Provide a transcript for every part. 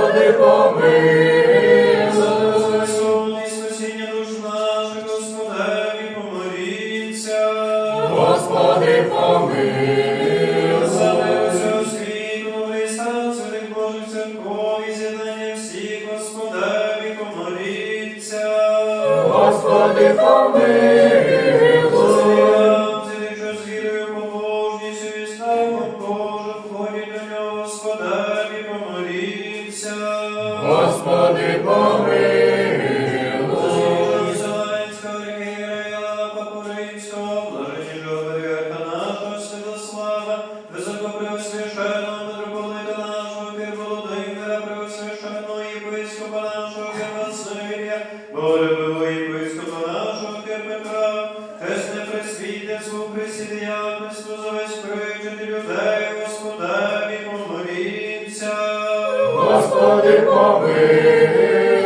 Господи помилуй. єпископа нашого Василія, Боребого єпископа нашого Петра, тесне присвіте свого присідіянництво за весь привчити людей, Господеві помоліться. Господи помилуй.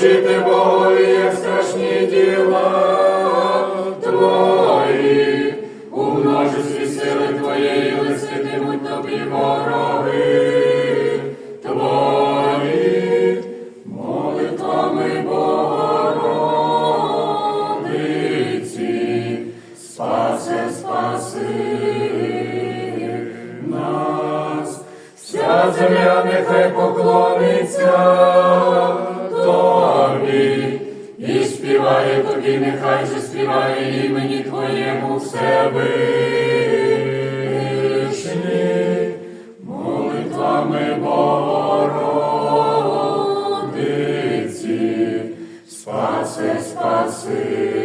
Служити Богові, як страшні діла Твої, умножу свій сили Твоєї. see.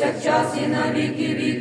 Повсякчас, і на віки віків.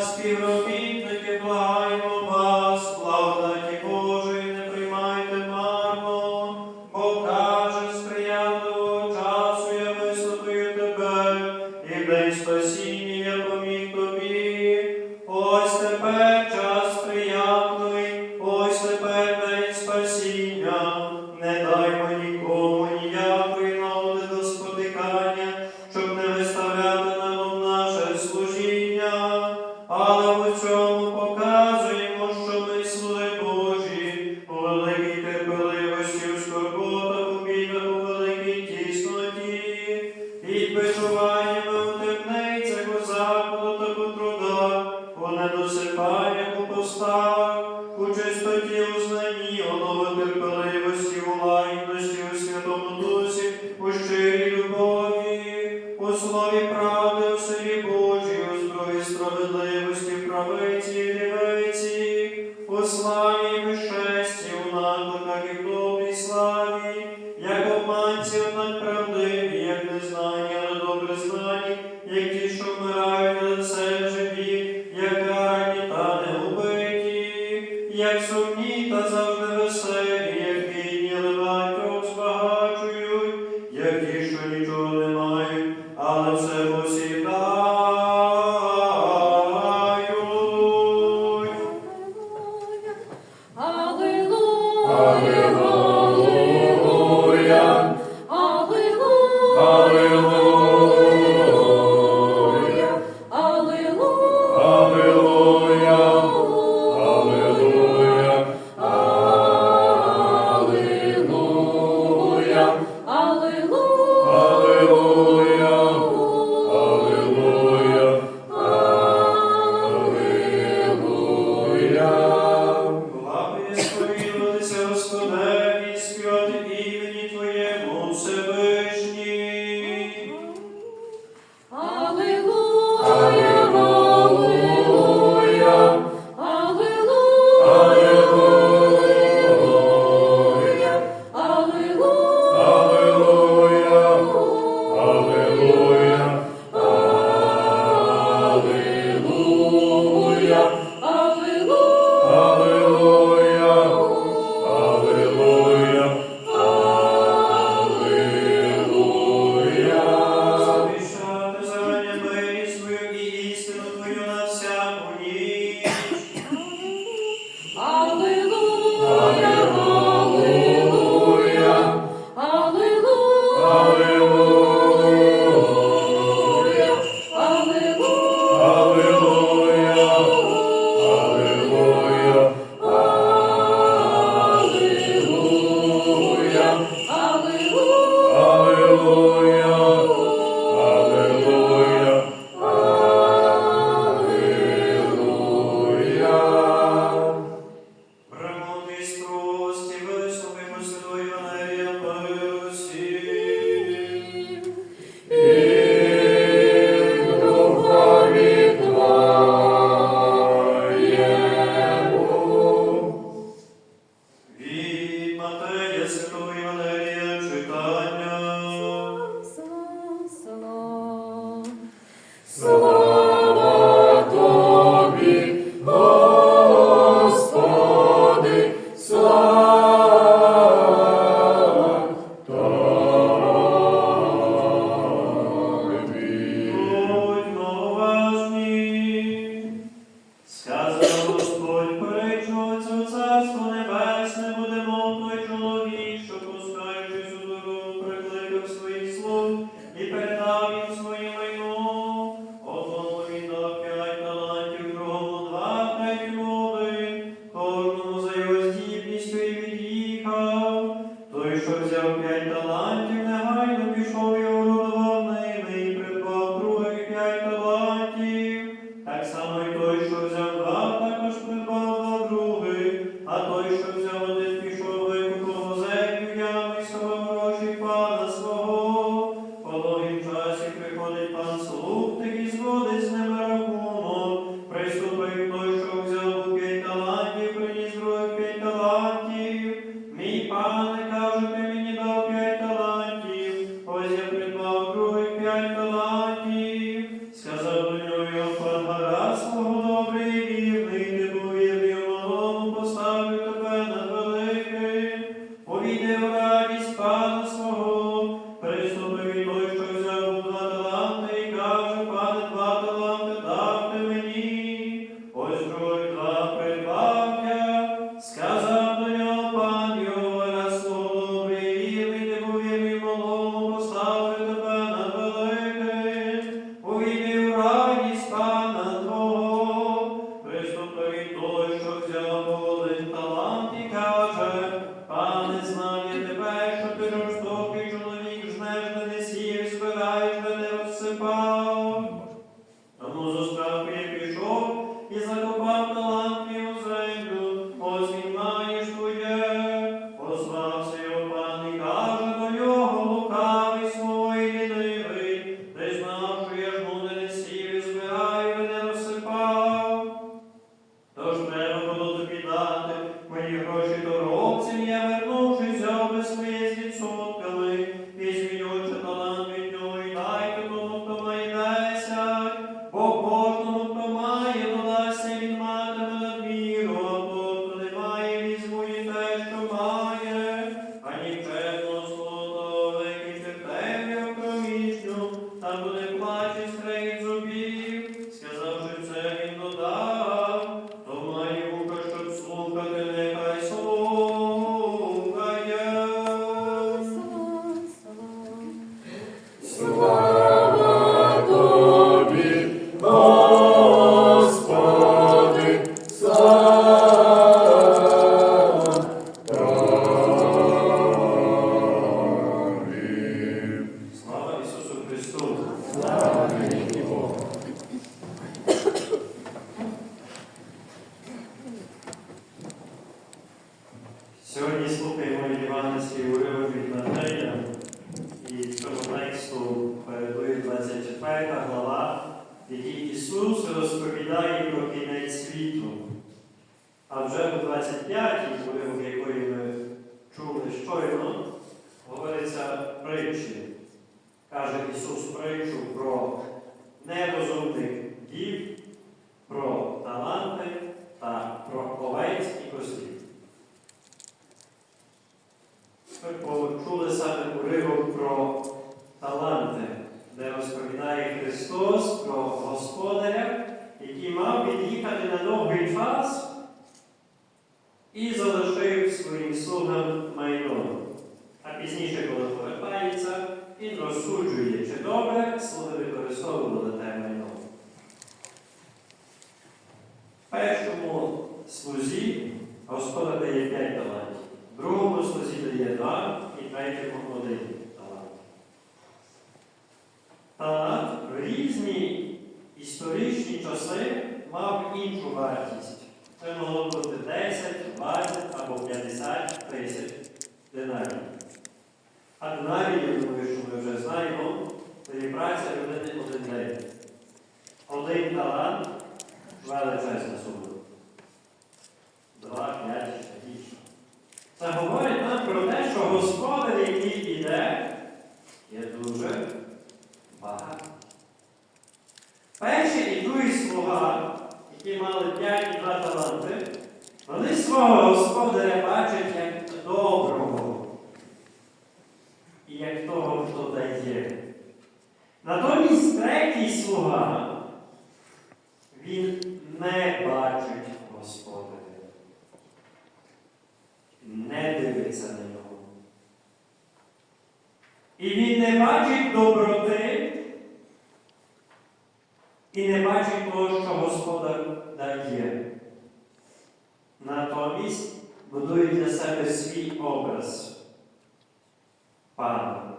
Spirit of be Хай, як у постах, у чистоті у знанні. Amen. слугам майно. А пізніше, коли повертається, він розсуджує, чи добре слуги використовували. будує для себе свій образ пана.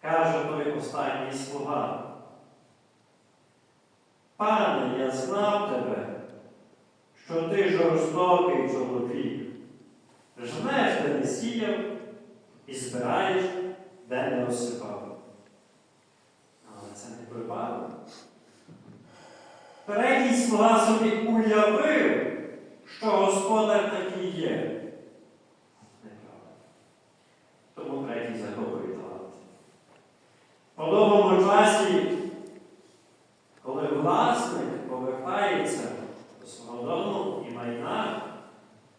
Каже той останні слова. Пане, я знав тебе, що ти жорстокий чоловік. Жнеш, де не сіяв і збираєш, де не розсипав. Але це не припадок. Передній слова собі уявив що господар такий є. Неправда. Тому третій загубив талант. По довгому часі, коли власник повертається до свого дому і майна,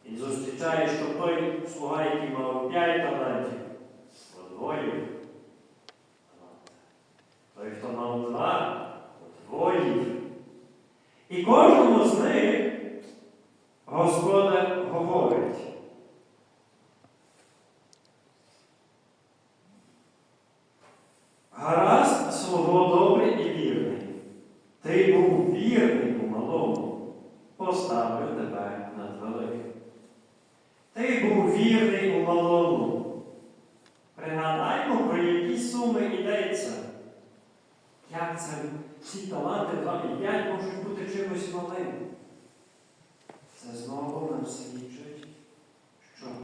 він зустрічає, що той слуга, який мав п'ять талантів, подвоїв. Той, хто мав два, подвоїв. І кожному з них. Господа говорить. Гаразд